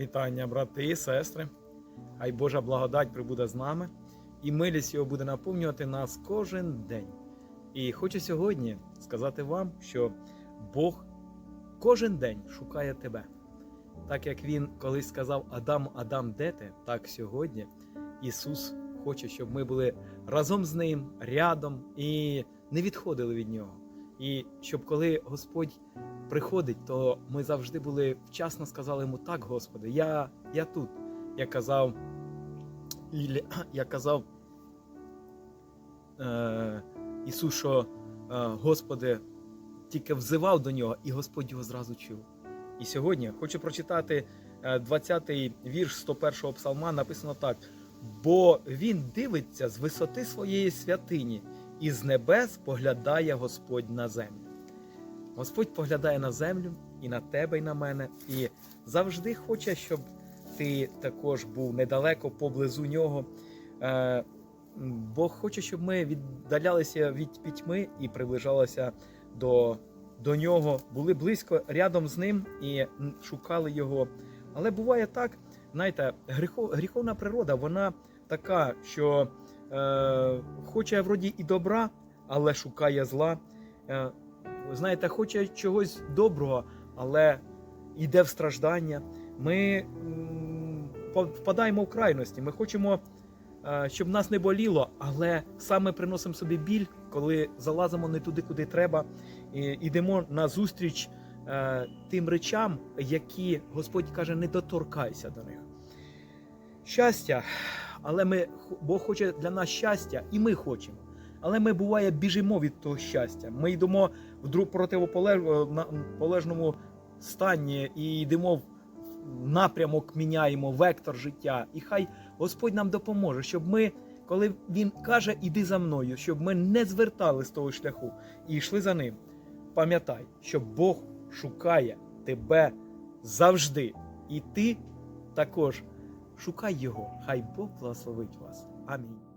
Вітання, брати і сестри. Хай Божа благодать прибуде з нами, і милість його буде наповнювати нас кожен день. І хочу сьогодні сказати вам, що Бог кожен день шукає тебе. Так як він колись сказав Адам, Адам, де ти? Так сьогодні Ісус хоче, щоб ми були разом з ним, рядом і не відходили від нього. І щоб коли Господь приходить, то ми завжди були вчасно сказали йому так, Господи, я, я тут. Я казав, я казав е, Ісус, що е, Господи, тільки взивав до нього, і Господь його зразу чув. І сьогодні хочу прочитати е, 20-й вірш 101-го псалма, написано так: бо він дивиться з висоти своєї святині, і з небес поглядає Господь на землю. Господь поглядає на землю і на тебе, і на мене, і завжди хоче, щоб ти також був недалеко поблизу нього. Е, Бог хоче, щоб ми віддалялися від пітьми і приближалися до, до нього, були близько рядом з ним і шукали його. Але буває так, знаєте, гріхов, гріховна природа, вона така, що хоче вроді і добра, але шукає зла. Е, знаєте, хоче чогось доброго, але йде в страждання. Ми впадаємо в крайності. Ми хочемо, е, щоб нас не боліло, але саме приносимо собі біль, коли залазимо не туди, куди треба, і йдемо на зустріч е, тим речам, які Господь каже, не доторкайся до них. Щастя, але ми Бог хоче для нас щастя, і ми хочемо. Але ми буває біжимо від того щастя. Ми йдемо в противополежному стані і йдемо в напрямок, міняємо вектор життя. І хай Господь нам допоможе, щоб ми, коли Він каже, іди за мною, щоб ми не звертали з того шляху і йшли за ним. Пам'ятай, що Бог шукає тебе завжди. І ти також шукай його. Хай Бог благословить вас. Амінь.